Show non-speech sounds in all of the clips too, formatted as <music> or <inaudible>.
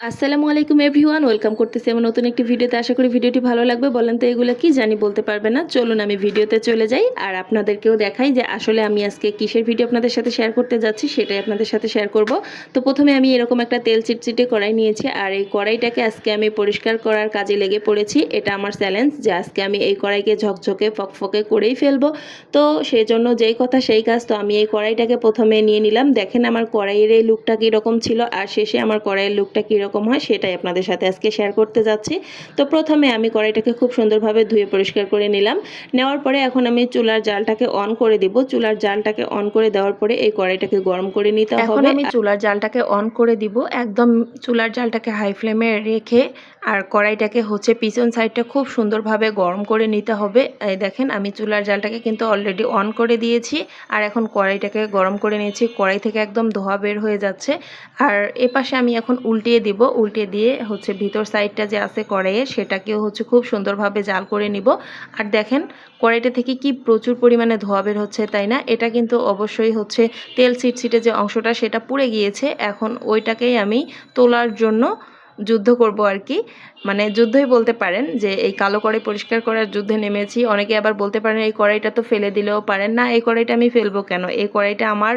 আসসালামু আলাইকুম everyone, welcome করতেছি আমার নতুন একটি ভিডিওতে। আশা করি ভিডিওটি ভালো লাগবে। বলেন তো এগুলো কি জানি বলতে পারবে না। চলুন আমি ভিডিওতে চলে যাই আর আপনাদেরকেও দেখাই যে আসলে আমি আজকে কিসের ভিডিও আপনাদের সাথে শেয়ার করতে যাচ্ছি সেটাই আপনাদের সাথে শেয়ার করব। তো প্রথমে আমি এরকম একটা তেল চিটচিটে কড়াই নিয়েছি আর এই কড়াইটাকে আজকে আমি পরিষ্কার করার কাজে লেগে পড়েছি। এটা আমার চ্যালেঞ্জ যে আজকে আমি এই কড়াইকে ঝকঝকে, ফকফকে করেই ফেলব। তো সেই জন্য যেই কথা সেই কাজ, তো আমি এই কড়াইটাকে প্রথমে নিয়ে নিলাম। দেখেন আমার কড়াইয়ের এই লুকটা কীরকম ছিল। আর শেষে আমার কড়াইয়ের লুকটা কীরকম হয় সেটাই আপনাদের সাথে আজকে শেয়ার করতে যাচ্ছি। তো প্রথমে আমি কড়াইটাকে খুব সুন্দরভাবে ধুয়ে পরিষ্কার করে নিলাম। নেওয়ার পরে এখন আমি চুলার জালটাকে অন করে দিব। চুলার জালটাকে অন করে দেওয়ার পরে এই কড়াইটাকে গরম করে নিতে হবে। আমি চুলার জালটাকে অন করে দিব। একদম চুলার জালটাকে হাই ফ্লেমে রেখে আর কড়াইটাকে হচ্ছে পিছন সাইডটা খুব সুন্দরভাবে গরম করে নিতে হবে। দেখেন, আমি চুলার জালটাকে কিন্তু অলরেডি অন করে দিয়েছি আর এখন কড়াইটাকে গরম করে নিয়েছি। কড়াই থেকে একদম ধোয়া বের হয়ে যাচ্ছে। আর এ পাশে আমি এখন উল্টিয়ে দিব। উল্টিয়ে দিয়ে হচ্ছে ভিতর সাইডটা যে আছে কড়াইয়ে, সেটাকেও হচ্ছে খুব সুন্দরভাবে জাল করে নিব। আর দেখেন, কড়াইটা থেকে কি প্রচুর পরিমাণে ধোয়া বের হচ্ছে তাই না? এটা কিন্তু অবশ্যই হচ্ছে তেল ছিটছিটে যে অংশটা, সেটা পুড়ে গিয়েছে। এখন ওইটাকেই আমি তোলার জন্য যুদ্ধ করব আর কি। মানে যুদ্ধই বলতে পারেন যে, এই কালো কড়াই পরিষ্কার করার যুদ্ধে নেমেছি। অনেকে আবার বলতে পারেন, এই কড়াইটা তো ফেলে দিলেও পারেন। না, এই কড়াইটা আমি ফেলব কেন? এই কড়াইটা আমার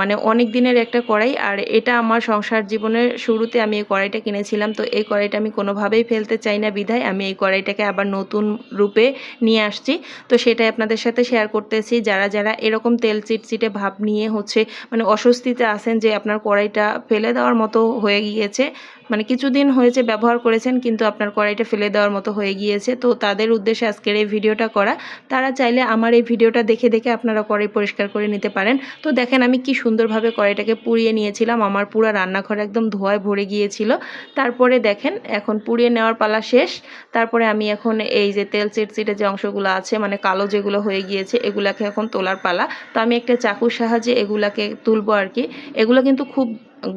মানে অনেক দিনের একটা কড়াই, আর এটা আমার সংসার জীবনের শুরুতে আমি এই কড়াইটা কিনেছিলাম। তো এই কড়াইটা আমি কোনোভাবেই ফেলতে চাই না বিধায় আমি এই কড়াইটাকে আবার নতুন রূপে নিয়ে আসছি। তো সেটাই আপনাদের সাথে শেয়ার করতেছি। যারা যারা এরকম তেল চিটচিটে ভাব নিয়ে হচ্ছে মানে অস্বস্তিতে আছেন যে, আপনার কড়াইটা ফেলে দেওয়ার মতো হয়ে গিয়েছে মানে কিছুদিন হয়েছে ব্যবহার করেছেন, কিন্তু আপনার কড়াইটা ফেলে দেওয়ার মতো হয়ে গিয়েছে। তো তাদের উদ্দেশ্যে আজকের এই ভিডিওটা করা। তারা চাইলে আমার এই ভিডিওটা দেখে দেখে আপনারা কড়াই পরিষ্কার করে নিতে পারেন। তো দেখেন, আমি কি সুন্দরভাবে কড়াইটাকে পুড়িয়ে নিয়েছিলাম। আমার পুরো রান্নাঘর একদম ধোয়ায় ভরে গিয়েছিল। তারপরে দেখেন, এখন পুড়িয়ে নেওয়ার পালা শেষ। তারপরে আমি এখন এই যে তেল চিটচিটে যে অংশগুলো আছে মানে কালো যেগুলো হয়ে গিয়েছে, এগুলাকে এখন তোলার পালা। তো আমি একটা চাকুর সাহায্যে এগুলাকে তুলবো আর কি। এগুলো কিন্তু খুব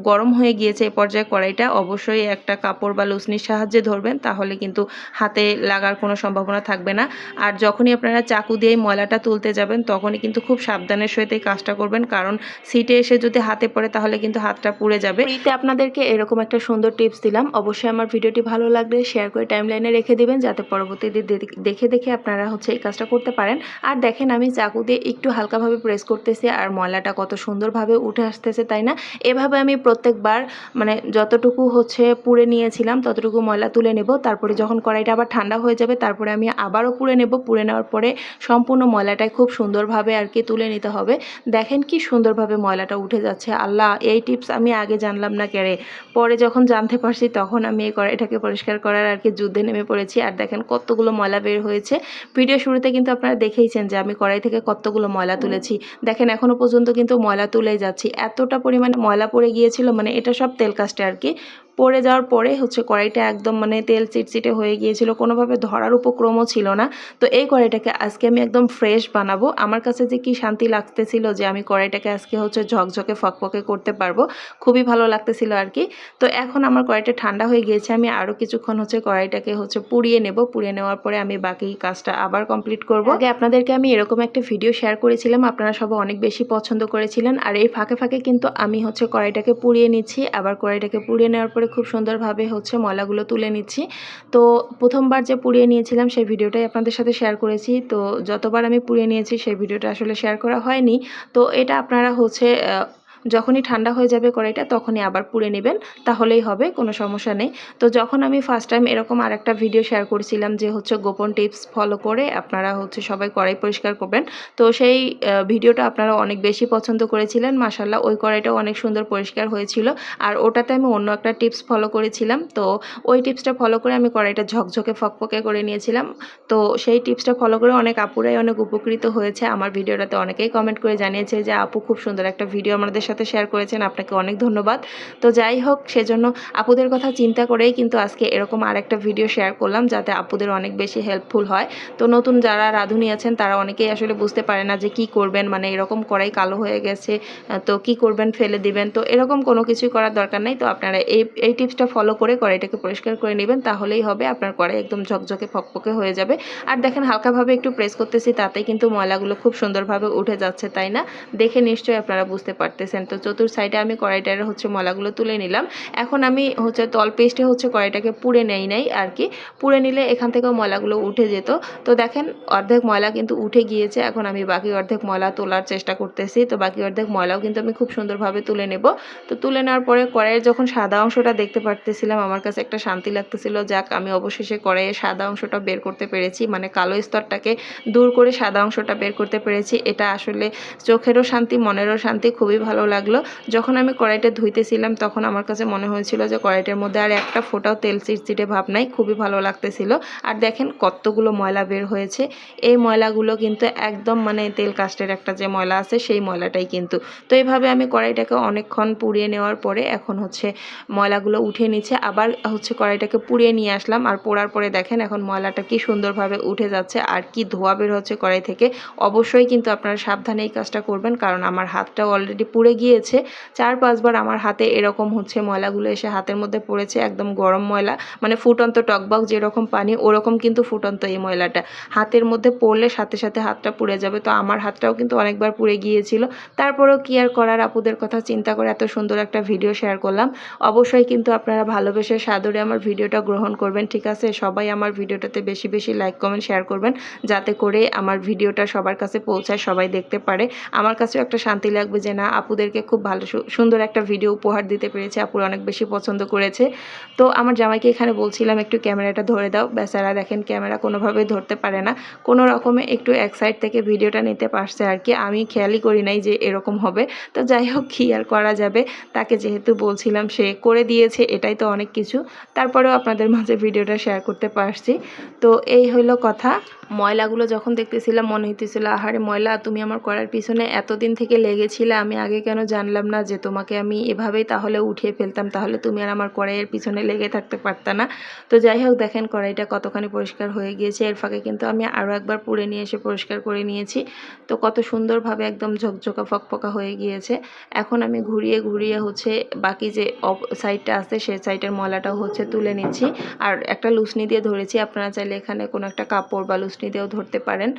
গরম হয়ে গিয়েছে এই পর্যায়ে কড়াইটা, অবশ্যই একটা কাপড় বা লুসনির সাহায্যে ধরবেন, তাহলে কিন্তু হাতে লাগার কোনো সম্ভাবনা থাকবে না। আর যখনই আপনারা চাকু দিয়ে ময়লাটা তুলতে যাবেন, তখনই কিন্তু খুব সাবধানের সহিত এই কাজটা করবেন, কারণ সিটে এসে যদি হাতে পড়ে, তাহলে কিন্তু হাতটা পুড়ে যাবে। ফ্রিতে আপনাদেরকে এরকম একটা সুন্দর টিপস দিলাম। অবশ্যই আমার ভিডিওটি ভালো লাগলে শেয়ার করে টাইম লাইনে রেখে দিবেন, যাতে পরবর্তীতে দেখে দেখে আপনারা হচ্ছে এই কাজটা করতে পারেন। আর দেখেন, আমি চাকু দিয়ে একটু হালকাভাবে প্রেস করতেছি, আর ময়লাটা কত সুন্দরভাবে উঠে আসতেছে, তাই না? এভাবে আমি প্রত্যেকবার মানে যতটুকু হচ্ছে পুড়ে নিয়েছিলাম, ততটুকু ময়লা তুলে নেব। তারপরে যখন কড়াইটা আবার ঠান্ডা হয়ে যাবে, তারপরে আমি আবারও পুড়ে নেব। পুড়ে নেওয়ার পরে সম্পূর্ণ ময়লাটাই খুব সুন্দরভাবে আর কি তুলে নিতে হবে। দেখেন কি সুন্দরভাবে ময়লাটা উঠে যাচ্ছে। আল্লাহ, এই টিপস আমি আগে জানলাম না কেড়ে। পরে যখন জানতে পারছি, তখন আমি এই কড়াইটাকে পরিষ্কার করার আর কি যুদ্ধে নেমে পড়েছি। আর দেখেন কতগুলো ময়লা বের হয়েছে। ভিডিও শুরুতে কিন্তু আপনারা দেখেইছেন যে আমি কড়াই থেকে কতগুলো ময়লা তুলেছি। দেখেন এখনও পর্যন্ত কিন্তু ময়লা তুলেই যাচ্ছি। এতটা পরিমাণে ময়লা পড়ে গিয়েছিল মানে এটা সব তেল কাস্টে আর কি। পড়ে যাওয়ার পরে হচ্ছে কড়াইটা একদম মানে তেল চিটচিটে হয়ে গিয়েছিল, কোনোভাবে ধরার উপক্রমও ছিল না। তো এই কড়াইটাকে আজকে আমি একদম ফ্রেশ বানাবো। আমার কাছে যে কি শান্তি লাগতেছিল যে আমি কড়াইটাকে আজকে হচ্ছে ঝকঝকে, ফকফকে করতে পারব, খুবই ভালো লাগতেছিল আর কি। তো এখন আমার কড়াইটা ঠান্ডা হয়ে গিয়েছে, আমি আরও কিছুক্ষণ হচ্ছে কড়াইটাকে হচ্ছে পুড়িয়ে নেব। পুড়িয়ে নেওয়ার পরে আমি বাকি কাজটা আবার কমপ্লিট করব। আগে আপনাদেরকে আমি এরকম একটা ভিডিও শেয়ার করেছিলাম, আপনারা সবাই অনেক বেশি পছন্দ করেছিলেন। আর এই ফাঁকে ফাঁকে কিন্তু আমি হচ্ছে কড়াইটাকে পুড়িয়ে নিচ্ছি। আবার কড়াইটাকে পুড়িয়ে নেওয়ার পরে খুব সুন্দরভাবে হচ্ছে ময়লাগুলো তুলে নিচ্ছি। তো প্রথমবার যে পুড়িয়ে নিয়েছিলাম সেই ভিডিওটাই আপনাদের সাথে শেয়ার করেছি। তো যতবার আমি পুড়িয়ে নিয়েছি সেই ভিডিওটা আসলে শেয়ার করা হয়নি। তো এটা আপনারা হচ্ছে যখনই ঠান্ডা হয়ে যাবে কড়াইটা, তখনই আবার পুড়ে নেবেন, তাহলেই হবে, কোনো সমস্যা নেই। তো যখন আমি ফার্স্ট টাইম এরকম আরেকটা ভিডিও শেয়ার করেছিলাম যে হচ্ছে গোপন টিপস ফলো করে আপনারা হচ্ছে সবাই কড়াই পরিষ্কার করবেন, তো সেই ভিডিওটা আপনারা অনেক বেশি পছন্দ করেছিলেন। মাসাল্লাহ ওই কড়াইটাও অনেক সুন্দর পরিষ্কার হয়েছিল। আর ওটাতে আমি অন্য একটা টিপস ফলো করেছিলাম, তো ওই টিপসটা ফলো করে আমি কড়াইটা ঝকঝকে, ফকফকে করে নিয়েছিলাম। তো সেই টিপসটা ফলো করে অনেক আপুরাই অনেক উপকৃত হয়েছে। আমার ভিডিওটাতে অনেকেই কমেন্ট করে জানিয়েছে যে, আপু, খুব সুন্দর একটা ভিডিও আমাদের সাথে শেয়ার করেছেন, আপনাকে অনেক ধন্যবাদ। তো যাই হোক, সেজন্য আপুদের কথা চিন্তা করেই কিন্তু আজকে এরকম আরেকটা ভিডিও শেয়ার করলাম, যাতে আপুদের অনেক বেশি হেল্পফুল হয়। তো নতুন যারা রাঁধুনি আছেন, তারা অনেকেই আসলে বুঝতে পারে না যে কি করবেন মানে এরকম কড়াই কালো হয়ে গেছে তো কি করবেন, ফেলে দিবেন। তো এরকম কোনো কিছুই করার দরকার নেই, তো আপনারা এই এই টিপসটা ফলো করে কড়াইটাকে পরিষ্কার করে নেবেন, তাহলেই হবে আপনার কড়াই একদম ঝকঝকে ফকফকে হয়ে যাবে। আর দেখেন, হালকাভাবে একটু প্রেস করতেছি তাতেই কিন্তু ময়লাগুলো খুব সুন্দরভাবে উঠে যাচ্ছে, তাই না? দেখে নিশ্চয়ই আপনারা বুঝতে পারতেছেন। দেখেন তো চতুর সাইডে আমি কড়াইটার হচ্ছে মলাগুলো তুলে নিলাম। এখন আমি হচ্ছে তল পেস্টে হচ্ছে কড়াইটাকে পুড়ে নেই নাই আর কি। পুড়ে নিলে এখান থেকেও ময়লাগুলো উঠে যেত। তো দেখেন অর্ধেক ময়লা কিন্তু উঠে গিয়েছে। এখন আমি বাকি অর্ধেক ময়লা তোলার চেষ্টা করতেছি। তো বাকি অর্ধেক ময়লাও কিন্তু আমি খুব সুন্দরভাবে তুলে নেব। তো তুলে নেওয়ার পরে কড়াইয়ের যখন সাদা অংশটা দেখতে পারতেছিলাম, আমার কাছে একটা শান্তি লাগতেছিল। যাক, আমি অবশেষে কড়াইয়ের সাদা অংশটা বের করতে পেরেছি। মানে কালো স্তরটাকে দূর করে সাদা অংশটা বের করতে পেরেছি। এটা আসলে চোখেরও শান্তি, মনেরও শান্তি, খুবই ভালো লাগল। যখন আমি কড়াইটা ধুইতেছিলাম, তখন আমার কাছে মনে হয়েছিল যে কড়াইটার মধ্যে আর একটা ফোঁটাও তেল চিটচিটে ভাব নাই, খুবই ভালো লাগতেছিল। আর দেখেন কতগুলো ময়লা বের হয়েছে। এই ময়লাগুলো কিন্তু একদম মানে তেল কাস্টের একটা যে ময়লা আছে, সেই ময়লাটাই কিন্তু। তো এইভাবে আমি কড়াইটাকে অনেকক্ষণ পুড়িয়ে নেওয়ার পরে এখন হচ্ছে ময়লাগুলো উঠে নিচ্ছে। আবার হচ্ছে কড়াইটাকে পুড়িয়ে নিয়ে আসলাম। আর পোড়ার পরে দেখেন এখন ময়লাটা কি সুন্দরভাবে উঠে যাচ্ছে আর কি ধোয়া বের হচ্ছে কড়াই থেকে। অবশ্যই কিন্তু আপনারা সাবধানে এই কাজটা করবেন, কারণ আমার হাতটাও অলরেডি পুড়ে গিয়েছে। চার পাঁচবার আমার হাতে এরকম হচ্ছে ময়লাগুলো এসে হাতের মধ্যে পড়েছে, একদম গরম ময়লা মানে ফুটন্ত টকবক যেরকম পানি, ওরকম কিন্তু ফুটন্ত এই ময়লাটা। হাতের মধ্যে পড়লে সাথে সাথে হাতটা পুড়ে যাবে। তো আমার হাতটাও কিন্তু অনেকবার পুড়ে গিয়েছিল। তারপরেও কি আর করার আপুদের কথা চিন্তা করে এত সুন্দর একটা ভিডিও শেয়ার করলাম। অবশ্যই কিন্তু আপনারা ভালোবেসে সাদরে আমার ভিডিওটা গ্রহণ করবেন, ঠিক আছে? সবাই আমার ভিডিওটাতে বেশি বেশি লাইক কমেন্ট শেয়ার করবেন, যাতে করে আমার ভিডিওটা সবার কাছে পৌঁছায়, সবাই দেখতে পারে। আমার কাছেও একটা শান্তি লাগবে যে না আপুদেরকে খুব ভালো সুন্দর একটা ভিডিও উপহার দিতে পেরেছে, আপুরা অনেক বেশি পছন্দ করেছে। তো আমার জামাইকে এখানে বলছিলাম, একটু ক্যামেরাটা ধরে দাও। বেচারা দেখেন ক্যামেরা কোনোভাবেই ধরতে পারে না। কোনো রকমে একটু এক সাইড থেকে ভিডিওটা নিতে পারছে আর কি। আমি খেয়ালই করি নাই যে এরকম হবে। তো যাই হোক, কী আর করা যাবে? তাকে যেহেতু বলছিলাম, সে করে দিয়েছে, এটাই তো অনেক কিছু। তারপরেও আপনাদের মাঝে ভিডিওটা শেয়ার করতে পারছি। তো এই হলো কথা। ময়লাগুলো যখন দেখতেছিলাম, মনে হইতেছিল, আহারে ময়লা, তুমি আমার করার পিছনে এতদিন থেকে লেগেছিলে, আমি আগে কেন জানলাম না যে তোমাকে আমি এভাবেই তাহলে উঠিয়ে ফেলতাম? তাহলে তুমি আর আমার কড়াইয়ের পিছনে লেগে থাকতে পারতা না। তো যাই হোক, দেখেন কড়াইটা কতখানি পরিষ্কার হয়ে গিয়েছে। এর ফাঁকে কিন্তু আমি আরও একবার পুড়ে নিয়ে এসে পরিষ্কার করে নিয়েছি। তো কত সুন্দরভাবে একদম ঝকঝকা, ফকফকা হয়ে গিয়েছে। এখন আমি ঘুরিয়ে ঘুরিয়ে হচ্ছে বাকি যে সাইডটা আছে সেই সাইডের ময়লাটাও হচ্ছে তুলে নিচ্ছি। আর একটা লুসনি দিয়ে ধরেছি। আপনারা চাইলে এখানে কোনো একটা কাপড় বা লুসনি দিয়েও ধরতে পারেন।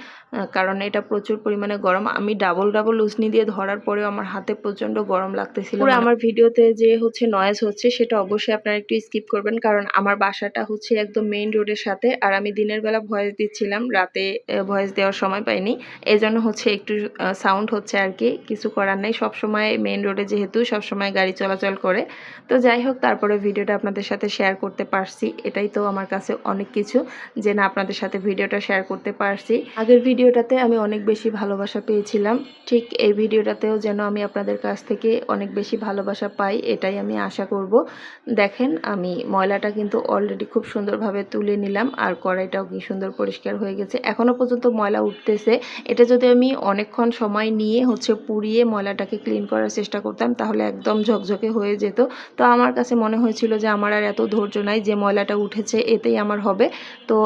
কারণ এটা প্রচুর পরিমাণে গরম। আমি ডাবল ডাবল লুসনি দিয়ে ধরার পরেও আমার হাতে প্রচণ্ড গরম লাগতেছিল। পুরো আমার ভিডিওতে যে হচ্ছে নয়েজ হচ্ছে সেটা অবশ্যই আপনারা একটু স্কিপ করবেন। কারণ আমার বাসাটা হচ্ছে একদম মেইন রোডের সাথে আর আমি দিনের বেলা ভয়েস দিচ্ছিলাম রাতে ভয়েস দেওয়ার সময় পাইনি। এই জন্য হচ্ছে একটু সাউন্ড হচ্ছে আর কি কিছু করার নেই। সবসময় মেইন রোডে যেহেতু সবসময় গাড়ি চলাচল করে। তো যাই হোক তারপরে ভিডিওটা আপনাদের সাথে শেয়ার করতে পারছি। এটাই তো আমার কাছে অনেক কিছু যে না আপনাদের সাথে ভিডিওটা শেয়ার করতে পারছি। আগের ভিডিওটাতে আমি অনেক বেশি ভালোবাসা পেয়েছিলাম। ঠিক এই ভিডিওটাতেও যেন আমি আপনাদের কাছ থেকে অনেক বেশি ভালোবাসা পাই, এটাই আমি আশা করব। দেখেন, আমি ময়লাটা কিন্তু অলরেডি খুব সুন্দরভাবে তুলে নিলাম, আর কড়াইটাও কি সুন্দর পরিষ্কার হয়ে গেছে। এখনও পর্যন্ত ময়লা উঠতেছে। এটা যদি আমি অনেকক্ষণ সময় নিয়ে হচ্ছে পুড়িয়ে ময়লাটাকে ক্লিন করার চেষ্টা করতাম, তাহলে একদম ঝকঝকে হয়ে যেত। তো আমার কাছে মনে হয়েছিল যে আমার আর এত ধৈর্য নাই যে ময়লাটা উঠেছে, এতেই আমার হবে। তো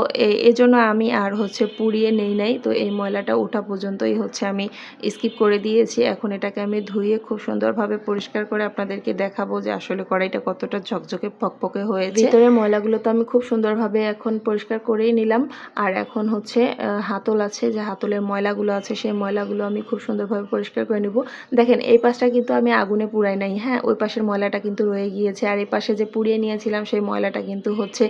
এজন্য আমি আর হচ্ছে পুড়িয়ে নেই নাই। তো এই ময়লাটা ওঠা পর্যন্তই হচ্ছে আমি স্কিপ করে দিয়েছি। এখন এটাকে আমি ধুয়ে খুব সুন্দরভাবে পরিষ্কার করে আপনাদেরকে দেখাবো যে আসলে কড়াইটা কতটা ঝকঝকে ফকফকে হয়েছে। ভিতরের ময়লাগুলো তো আমি খুব সুন্দরভাবে এখন পরিষ্কার করেই নিলাম। আর এখন হচ্ছে হাতল আছে, যে হাতলের ময়লাগুলো আছে, সেই ময়লাগুলো আমি খুব সুন্দরভাবে পরিষ্কার করে নিব। দেখেন, এই পাশটা কিন্তু আমি আগুনে পুড়াই নাই হ্যাঁ? ওই পাশের ময়লাটা কিন্তু রয়ে গিয়েছে। আর এই পাশে যে পুড়িয়ে নিয়েছিলাম, সেই ময়লাটা কিন্তু হচ্ছে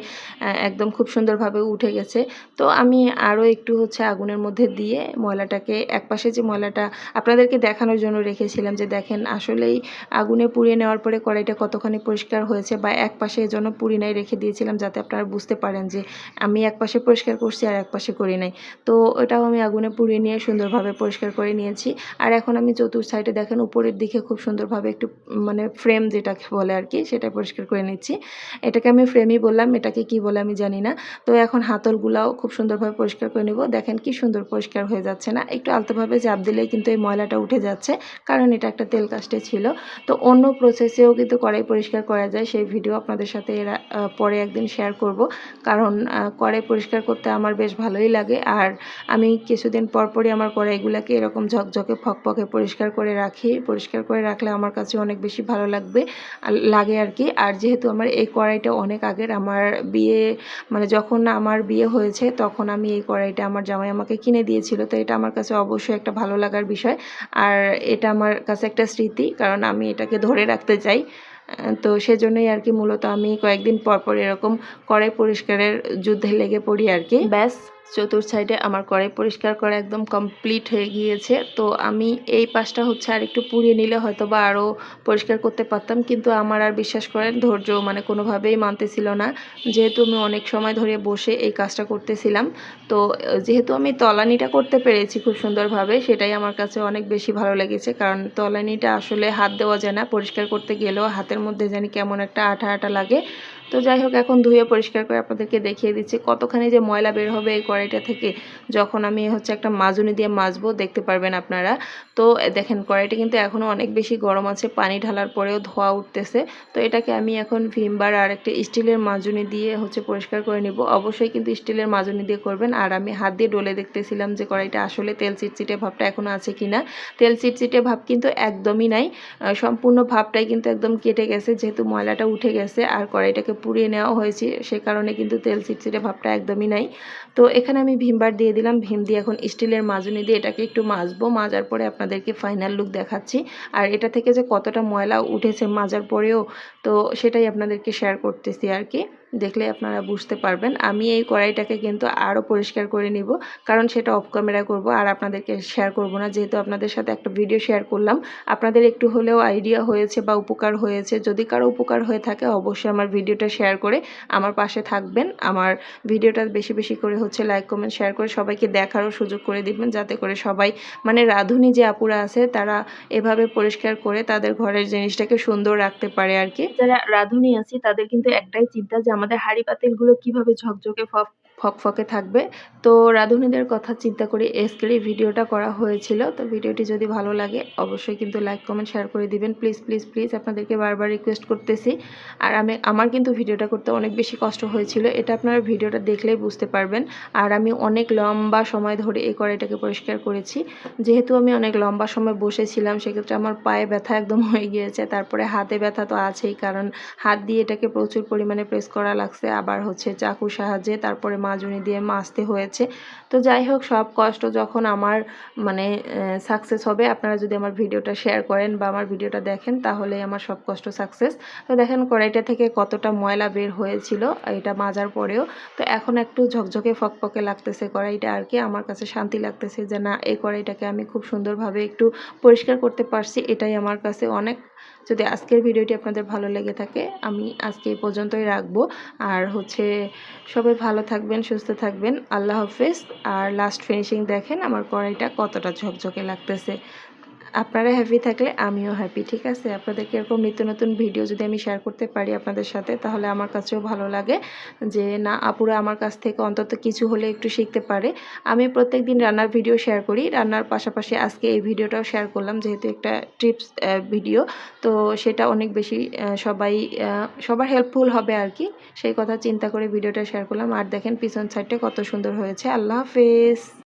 একদম খুব সুন্দরভাবে উঠে গেছে। তো আমি আরও একটু হচ্ছে আগুনের মধ্যে দিয়ে ময়লাটাকে, একপাশে যে ময়লাটা আপনাদেরকে দেখানোর জন্য রেখেছিলাম, যে দেখেন, আসলেই আগুনে পুড়িয়ে নেওয়ার পরে কড়াইটা কতখানি পরিষ্কার হয়েছে বা এক পাশে জন্য পুড়ি নাই রেখে দিয়েছিলাম যাতে আপনারা বুঝতে পারেন যে আমি এক পাশে পরিষ্কার করছি আর এক পাশে করি নাই। তো ওটাও আমি আগুনে পুড়িয়ে নিয়ে সুন্দরভাবে পরিষ্কার করে নিয়েছি। আর এখন আমি চতুর সাইডে দেখেন, উপরের দিকে খুব সুন্দরভাবে একটু মানে ফ্রেম যেটাকে বলে আর কি, সেটা পরিষ্কার করে নিচ্ছি। এটাকে আমি ফ্রেমই বললাম, এটাকে কি বলে আমি জানি না। তো এখন হাতলগুলাও খুব সুন্দরভাবে পরিষ্কার করে নেব। দেখেন কি সুন্দর পরিষ্কার হয়ে যাচ্ছে না, একটু আলতোভাবে চাপ দিলেই কিন্তু এই ময়লাটা উঠে যাচ্ছে, কারণ এটা একটা তেল কাস্টে ছিল। তো অন্য প্রসেসেও কিন্তু কড়াই পরিষ্কার করা যায়। সেই ভিডিও আপনাদের সাথে এরা পরে একদিন শেয়ার করব। কারণ কড়াই পরিষ্কার করতে আমার বেশ ভালোই লাগে। আর আমি কিছুদিন পর পরই আমার কড়াইগুলোকে এরকম ঝকঝকে, ফকফকে পরিষ্কার করে রাখি। পরিষ্কার করে রাখলে আমার কাছে অনেক বেশি ভালো লাগবে লাগে আর কি। আর যেহেতু আমার এই কড়াইটা অনেক আগের, আমার বিয়ে মানে যখন আমার বিয়ে হয়েছে তখন আমি এই কড়াইটা আমার জামাই আমাকে কিনে দিয়েছিল। তো এটা আমার কাছে অবশ্যই একটা ভালো লাগার বিষয়। আর এটা আমার কাছে একটা স্মৃতি, কারণ আমি এটাকে ধরে রাখতে চাই। তো সেজন্যই আর কি মূলত আমি কয়েকদিন পর পর এরকম কড়াই পরিষ্কারের যুদ্ধে লেগে পড়ি আর কি। ব্যাস চতুর সাইডে আমার কড়াই পরিষ্কার করা একদম কমপ্লিট হয়ে গিয়েছে। তো আমি এই পাশটা হচ্ছে আর একটু পুড়িয়ে নিলে হয়তো বা আরও পরিষ্কার করতে পারতাম, কিন্তু আমার আর বিশ্বাস করেন ধৈর্য মানে কোনোভাবেই মানতেছিল না। যেহেতু আমি অনেক সময় ধরে বসে এই কাজটা করতেছিলাম, তো যেহেতু আমি তলানিটা করতে পেরেছি খুব সুন্দরভাবে, সেটাই আমার কাছে অনেক বেশি ভালো লেগেছে। কারণ তলানিটা আসলে হাত দেওয়া যায় না, পরিষ্কার করতে গেলেও হাতের মধ্যে জানি কেমন একটা আঠা আঠা লাগে। তো যাই হোক, এখন ধুয়ে পরিষ্কার করে আপনাদেরকে দেখিয়ে দিচ্ছি কতখানি যে ময়লা বের হবে এই কড়াইটা থেকে। যখন আমি হচ্ছে একটা মাজুনি দিয়ে মাজবো, দেখতে পারবেন আপনারা। তো দেখেন, কড়াইটা কিন্তু এখনও অনেক বেশি গরম আছে, পানি ঢালার পরেও ধোয়া উঠতেছে। তো এটাকে আমি এখন ভিমবার আর একটা স্টিলের মাজুনি দিয়ে হচ্ছে পরিষ্কার করে নিব। অবশ্যই কিন্তু স্টিলের মাজুনি দিয়ে করবেন। আর আমি হাত দিয়ে ডলে দেখতেছিলাম যে কড়াইটা আসলে তেল চিটচিটে ভাবটা এখনও আছে কি না তেল চিটচিটে ভাব কিন্তু একদমই নাই। সম্পূর্ণ ভাবটাই কিন্তু একদম কেটে গেছে, যেহেতু ময়লাটা উঠে গেছে। আর কড়াইটাকে পুড়িয়ে নেওয়া হয়েছে, সে কারণে কিন্তু তেল চিটচিটে ভাবটা একদমই নাই। তো এখানে আমি ভিমবার দিয়ে দিলাম, ভীম দিয়ে এখন স্টিলের মাজুনি দিয়ে এটাকে একটু মাজবো, মাজার পরে আপনাদেরকে ফাইনাল লুক দেখাচ্ছি। আর এটা থেকে যে কতটা ময়লা উঠেছে মাজার পরেও, তো সেটাই আপনাদেরকে শেয়ার করতেছি আর কি। দেখলে আপনারা বুঝতে পারবেন। আমি এই কড়াইটাকে কিন্তু আরও পরিষ্কার করে নিব, কারণ সেটা অফ ক্যামেরা করব আর আপনাদেরকে শেয়ার করব না। যেহেতু আপনাদের সাথে একটা ভিডিও শেয়ার করলাম, আপনাদের একটু হলেও আইডিয়া হয়েছে বা উপকার হয়েছে, যদি কারও উপকার হয়ে থাকে অবশ্যই আমার ভিডিওটা শেয়ার করে আমার পাশে থাকবেন। আমার ভিডিওটা বেশি বেশি করে হচ্ছে লাইক কমেন্ট শেয়ার করে সবাইকে দেখারও সুযোগ করে দিবেন, যাতে করে সবাই মানে রাঁধুনি যে আপুরা আছে, তারা এভাবে পরিষ্কার করে তাদের ঘরের জিনিসটাকে সুন্দর রাখতে পারে আর কি। যারা রাঁধুনি আছি, তাদের কিন্তু একটাই চিন্তা যে আমাদের হাঁড়ি পাতিলগুলো কীভাবে ঝকঝকে ফক ফকফকে থাকবে। তো রাঁধুনিদের কথা চিন্তা করে এই ভিডিওটা করা হয়েছিল। তো ভিডিওটি যদি ভালো লাগে, অবশ্যই কিন্তু লাইক কমেন্ট শেয়ার করে দিবেন। প্লিজ প্লিজ প্লিজ আপনাদেরকে বারবার রিকোয়েস্ট করতেছি। আর আমি, আমার কিন্তু ভিডিওটা করতে অনেক বেশি কষ্ট হয়েছিল। এটা আপনারা ভিডিওটা দেখলেই বুঝতে পারবেন। আর আমি অনেক লম্বা সময় ধরে এই কড়াইটাকে পরিষ্কার করেছি। যেহেতু আমি অনেক লম্বা সময় বসেছিলাম, সেক্ষেত্রে আমার পায়ে ব্যথা একদম <laughs> হয়ে গিয়েছে। তারপরে হাতে ব্যথা তো আছেই, কারণ হাত দিয়ে এটাকে প্রচুর পরিমাণে প্রেস করা লাগছে। আবার হচ্ছে চাকুর সাহায্যে, তারপরে মাজুনি দিয়ে মাজতে হয়েছে। তো যাই হোক, সব কষ্ট যখন আমার মানে সাকসেস হবে, আপনারা যদি আমার ভিডিওটা শেয়ার করেন বা আমার ভিডিওটা দেখেন, তাহলেই আমার সব কষ্ট সাকসেস তো দেখেন কড়াইটা থেকে কতটা ময়লা বের হয়েছিল, এটা মাজার পরেও। তো এখন একটু ঝকঝকে ফকফকে লাগতেছে কড়াইটা আর কি। আমার কাছে শান্তি লাগতেছে যে, না, এই কড়াইটাকে আমি খুব সুন্দরভাবে একটু পরিষ্কার করতে পারছি, এটাই আমার কাছে অনেক যদি আজকের ভিডিওটি আপনাদের ভালো লেগে থাকে, আমি আজকে এই পর্যন্তই রাখব। আর হচ্ছে সবাই ভালো থাকবেন, সুস্থ থাকবেন। আল্লাহ হাফেজ। আর লাস্ট ফিনিশিং দেখেন, আমার কড়াইটা কতটা ঝকঝকে লাগতেছে। আপনারা হ্যাপি থাকলে আমিও হ্যাপি ঠিক আছে? আপনাদেরকে এরকম নিত্য নতুন ভিডিও যদি আমি শেয়ার করতে পারি আপনাদের সাথে, তাহলে আমার কাছেও ভালো লাগে যে, না, আপুরা আমার কাছ থেকে অন্তত কিছু হলে একটু শিখতে পারে। আমি প্রত্যেক দিন রান্নার ভিডিও শেয়ার করি। রান্নার পাশাপাশি আজকে এই ভিডিওটাও শেয়ার করলাম, যেহেতু একটা টিপস ভিডিও তো সেটা অনেক বেশি সবাই সবার হেল্পফুল হবে আর কি। সেই কথা চিন্তা করে ভিডিওটা শেয়ার করলাম। আর দেখেন পিছন সাইডটা কত সুন্দর হয়েছে। আল্লাহ হাফেজ।